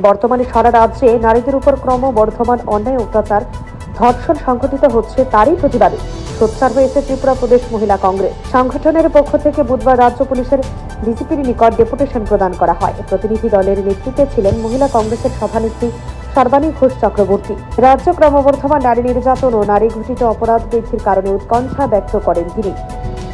বর্তমানে সারা রাজ্যে নারীদের উপর ক্রমবর্ধমান অন্যায় অত্যাচার। ধর্ষণ সংঘটিত হচ্ছে তারই প্রতিবাদে। সোচ্চার হয়েছে ত্রিপুরা প্রদেশ মহিলা কংগ্রেস। সংগঠনের পক্ষ থেকে বুধবার রাজ্য পুলিশের ডিসিপির নিকট ডেপুটেশন প্রদান করা হয়। প্রতিনিধি দলের নেতৃত্বে ছিলেন মহিলা কংগ্রেসের সভানেত্রী সর্বাণী ঘোষ চক্রবর্তী। রাজ্য ক্রমবর্ধমান নারী নির্যাতন ও নারী ঘটিত অপরাধ বৃদ্ধির কারণে উৎকণ্ঠা ব্যক্ত করেন তিনি।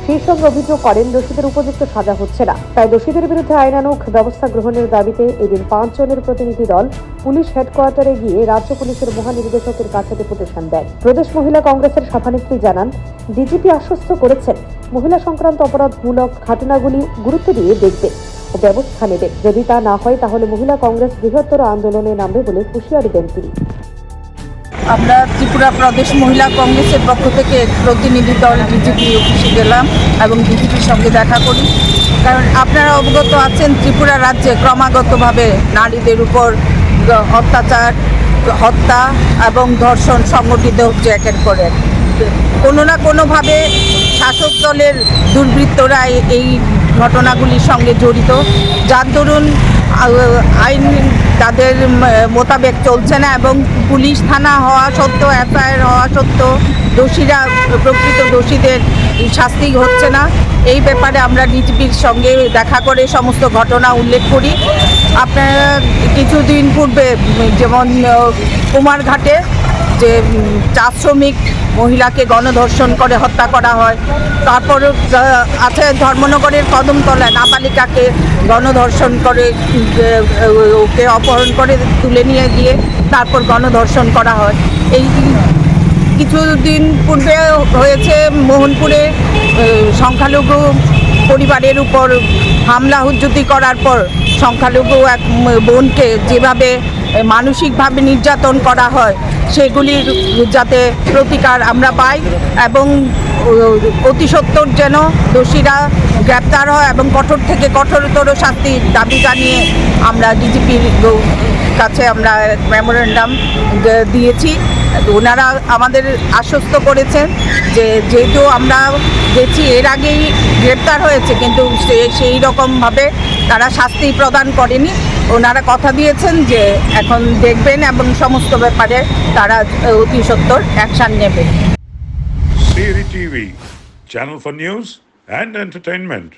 সেই সঙ্গে অভিযোগ করেন, দোষীদের উপযুক্ত সাজা হচ্ছে না। তাই দোষীদের বিরুদ্ধে আইনানুগ ব্যবস্থা গ্রহণের দাবিতে এদিন পাঁচ জনের প্রতিনিধি দল পুলিশ হেডকোয়ার্টারে গিয়ে রাজ্য পুলিশের মহানির্দেশকের কাছে ডেপুটেশন দেয়। প্রদেশ মহিলা কংগ্রেসের সভানেত্রী জানান, ডিজিপি আশ্বস্ত করেছেন, মহিলা সংক্রান্ত অপরাধমূলক ঘটনাগুলি গুরুত্ব দিয়ে দেখবে ব্যবস্থা নেবে। যদি তা না হয়, তাহলে মহিলা কংগ্রেস বৃহত্তর আন্দোলনে নামবে বলে হুঁশিয়ারি দেন তিনি। আমরা ত্রিপুরা প্রদেশ মহিলা কংগ্রেসের পক্ষ থেকে প্রতিনিধি দল ডিজিপি অফিসে গেলাম এবং বিজেপির সঙ্গে দেখা করি। কারণ আপনারা অবগত আছেন, ত্রিপুরা রাজ্যে ক্রমাগতভাবে নারীদের উপর অত্যাচার, হত্যা এবং ধর্ষণ সংগঠিত হচ্ছে একের পর কোনো না কোনোভাবে শাসক দলের দুর্বৃত্তরা এই ঘটনাগুলির সঙ্গে জড়িত। যার দরুন আইন তাদের মোতাবেক চলছে না এবং পুলিশ থানা হওয়া সত্ত্বেও, এফআইআর হওয়া সত্ত্বেও দোষীরা, প্রকৃত দোষীদের শাস্তি হচ্ছে না। এই ব্যাপারে আমরা ডিজিপির সঙ্গে দেখা করে সমস্ত ঘটনা উল্লেখ করি। আপনারা কিছুদিন পূর্বে যেমন কুমারঘাটে যে চা শ্রমিক মহিলাকে গণধর্ষণ করে হত্যা করা হয়, তারপর আছে ধর্মনগরের কদমতলায় নাবালিকাকে গণধর্ষণ করে ওকে অপহরণ করে তুলে নিয়ে গিয়ে তারপর গণধর্ষণ করা হয়। এই কিছুদিন পূর্বে হয়েছে মোহনপুরে সংখ্যালঘু পরিবারের উপর হামলা, হুজ্জুতি করার পর সংখ্যালঘু এক বোনকে যেভাবে মানসিকভাবে নির্যাতন করা হয় সেগুলির যাতে প্রতিকার আমরা পাই এবং অতি সত্বর যেন দোষীরা গ্রেপ্তার হয় এবং কঠোর থেকে কঠোরতর শাস্তির দাবি জানিয়ে আমরা ডিজিপির কাছে আমরা মেমোরেন্ডাম দিয়েছি। ওনারা আমাদের আশ্বস্ত করেছেন যে যেহেতু আমরা গেছি, এর আগেই গ্রেপ্তার হয়েছে, কিন্তু সেই রকমভাবে তারা শাস্তি প্রদান করেনি। ওনারা কথা দিয়েছেন যে এখন দেখবেন এবং সমস্ত ব্যাপারে তারা অতি সত্তর অ্যাকশান নেবে TV channel for news and entertainment.